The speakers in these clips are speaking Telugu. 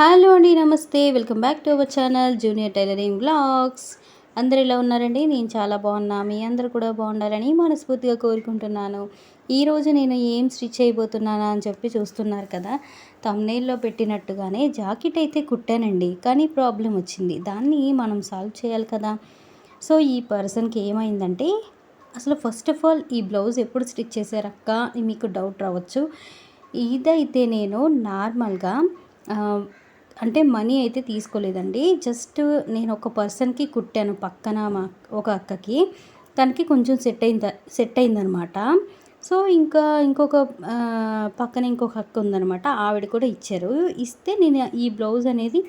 హలో అండి నమస్తే. Welcome back to our channel junior tailoring blogs అందరు ఎలా ఉన్నారండి? నేను చాలా బాగున్నా. మీ అందరు కూడా బాగుండాలని మనస్ఫూర్తిగా కోరుకుంటున్నాను. ఈరోజు నేను ఏం స్టిచ్ చేయబోతున్నానా అని చెప్పి చూస్తున్నారు కదా. తమ్నేల్లో పెట్టినట్టుగానే జాకెట్ అయితే కుట్టానండి. కానీ ప్రాబ్లం వచ్చింది. దాన్ని మనం సాల్వ్ చేయాలి కదా. సో ఈ పర్సన్కి ఏమైందంటే అసలు ఫస్ట్ ఆఫ్ ఆల్ ఈ బ్లౌజ్ ఎప్పుడు స్టిచ్ చేశారక్క మీకు డౌట్ రావచ్చు. ఇదైతే నేను నార్మల్గా అంటే మనీ అయితే తీసుకోలేదండి. జస్ట్ నేను ఒక పర్సన్కి కుట్టాను పక్కన మా ఒక అక్కకి. తనకి కొంచెం సెట్ అయింది సెట్ అయిందనమాట. సో ఇంకా ఇంకొక పక్కన ఇంకొక అక్క ఉందనమాట. ఆవిడ కూడా ఇచ్చారు. ఇస్తే నేను ఈ బ్లౌజ్ అనేది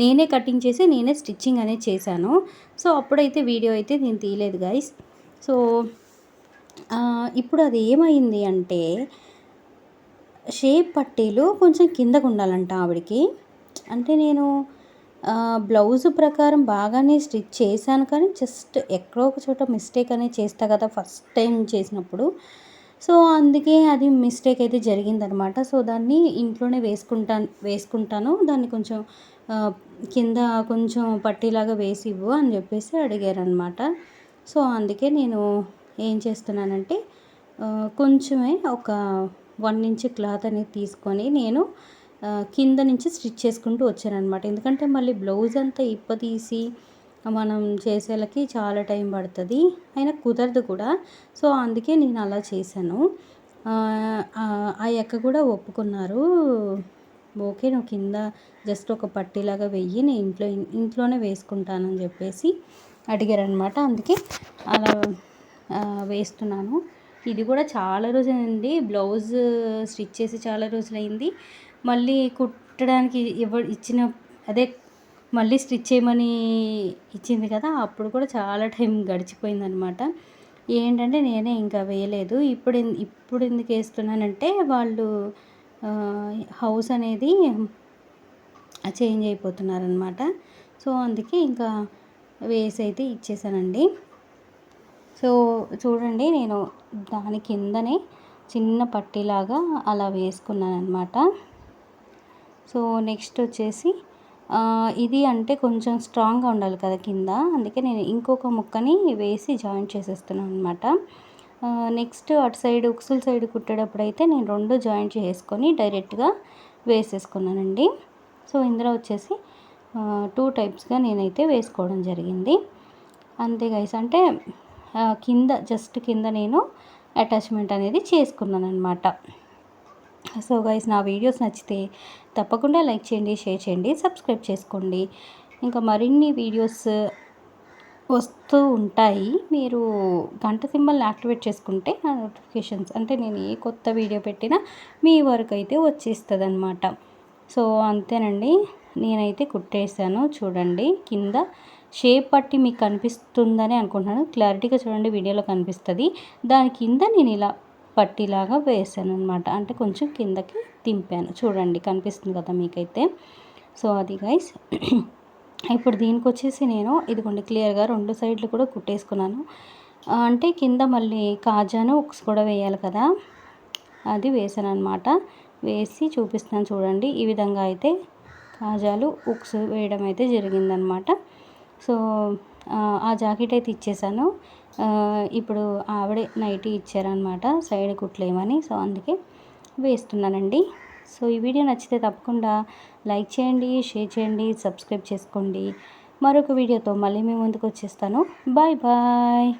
నేనే కటింగ్ చేసి నేనే స్టిచ్చింగ్ అనేది చేశాను. సో అప్పుడైతే వీడియో అయితే నేను తీయలేదు గాయస్. సో ఇప్పుడు అది ఏమైంది అంటే షేప్ పట్టీలు కొంచెం కిందకు ఉండాలంట ఆవిడకి. అంటే నేను బ్లౌజ్ ప్రకారం బాగానే స్టిచ్ చేశాను కానీ జస్ట్ ఎక్కడో ఒక చోట మిస్టేక్ అనేది చేస్తా కదా ఫస్ట్ టైం చేసినప్పుడు. సో అందుకే అది మిస్టేక్ అయితే జరిగిందనమాట. సో దాన్ని ఇంట్లోనే వేసుకుంటాను వేసుకుంటాను. దాన్ని కొంచెం కింద కొంచెం పట్టీలాగా వేసి ఇవ్వు అని చెప్పేసి అడిగారనమాట. సో అందుకే నేను ఏం చేస్తున్నానంటే కొంచెమే ఒక వన్ ఇంచ్ క్లాత్ అనేది తీసుకొని నేను కింద నుంచి స్టిచ్ చేసుకుంటూ వచ్చానమాట ఎందుకంటే మళ్ళీ బ్లౌజ్ అంతా ఇప్ప తీసి మనం చేసేలకి చాలా టైం పడుతుంది. అయినా కుదరదు కూడా. సో అందుకే నేను అలా చేశాను. ఆ ఎక్క కూడా ఒప్పుకున్నారు. ఓకే నువ్వు కింద జస్ట్ ఒక పట్టీలాగా వెయ్యి నేను ఇంట్లో ఇంట్లోనే వేసుకుంటానని చెప్పేసి అడిగారనమాట అందుకే అలా వేస్తున్నాను. ఇది కూడా చాలా రోజులైంది. బ్లౌజ్ స్టిచ్ చేసి చాలా రోజులైంది. మళ్ళీ కుట్టడానికి ఇవ్వ ఇచ్చిన అదే మళ్ళీ స్టిచ్ చేయమని ఇచ్చింది కదా అప్పుడు కూడా చాలా టైం గడిచిపోయిందనమాట ఏంటంటే నేనే ఇంకా వేయలేదు. ఇప్పుడు ఇప్పుడు ఎందుకు వేస్తున్నానంటే వాళ్ళు హౌస్ అనేది చేంజ్ అయిపోతున్నారనమాట సో అందుకే ఇంకా వేసి అయితే ఇచ్చేసానండి. సో చూడండి నేను దాని కిందనే చిన్న పట్టీలాగా అలా వేసుకున్నాను అనమాట సో నెక్స్ట్ వచ్చేసి ఇది అంటే కొంచెం స్ట్రాంగ్గా ఉండాలి కదా కింద. అందుకే నేను ఇంకొక ముక్కని వేసి జాయింట్ చేసేస్తున్నాను అనమాట నెక్స్ట్ అటు సైడ్ ఉక్సుల సైడ్ కుట్టేటప్పుడు అయితే నేను రెండు జాయింట్ చేసుకొని డైరెక్ట్గా వేసేసుకున్నానండి. సో ఇందులో వచ్చేసి టూ టైప్స్గా నేనైతే వేసుకోవడం జరిగింది. అంతే గైస్ అంటే కింద జస్ట్ కింద నేను అటాచ్మెంట్ అనేది చేసుకున్నాను అనమాట సో గైస్ నా వీడియోస్ నచ్చితే తప్పకుండా లైక్ చేయండి షేర్ చేయండి సబ్స్క్రైబ్ చేసుకోండి. ఇంకా మరిన్ని వీడియోస్ వస్తూ ఉంటాయి. మీరు గంట సింబల్ని యాక్టివేట్ చేసుకుంటే నా నోటిఫికేషన్స్ అంటే నేను ఏ కొత్త వీడియో పెట్టినా మీ వరకు అయితే వచ్చేస్తుంది అనమాట సో అంతేనండి. నేనైతే కుట్టేసాను చూడండి. కింద షేప్ పట్టి మీకు కనిపిస్తుందని అనుకుంటున్నాను. క్లారిటీగా చూడండి వీడియోలో కనిపిస్తుంది. దాని కింద నేను ఇలా పట్టీలాగా వేసాను అనమాట అంటే కొంచెం కిందకి దింపాను. చూడండి కనిపిస్తుంది కదా మీకైతే. సో అది గైస్ ఇప్పుడు దీనికి వచ్చేసి నేను ఇదిగోండి క్లియర్గా రెండు సైడ్లు కూడా కుట్టేసుకున్నాను. అంటే కింద మళ్ళీ కాజాను ఉక్స్ కూడా వేయాలి కదా. అది వేసాను అనమాట వేసి చూపిస్తాను చూడండి ఈ విధంగా అయితే కాజాలు ఉక్స్ వేయడం అయితే జరిగిందనమాట సో ఆ జాకెట్ అయితే ఇచ్చేసాను. ఇప్పుడు ఆవిడే నైటీ ఇచ్చారనమాట సైడ్ కుట్లేమని. సో అందుకే వేస్తున్నానండి. సో ఈ వీడియో నచ్చితే తప్పకుండా లైక్ చేయండి షేర్ చేయండి సబ్స్క్రైబ్ చేసుకోండి. మరొక వీడియోతో మళ్ళీ మేము ముందుకు వచ్చేస్తాను. Bye bye.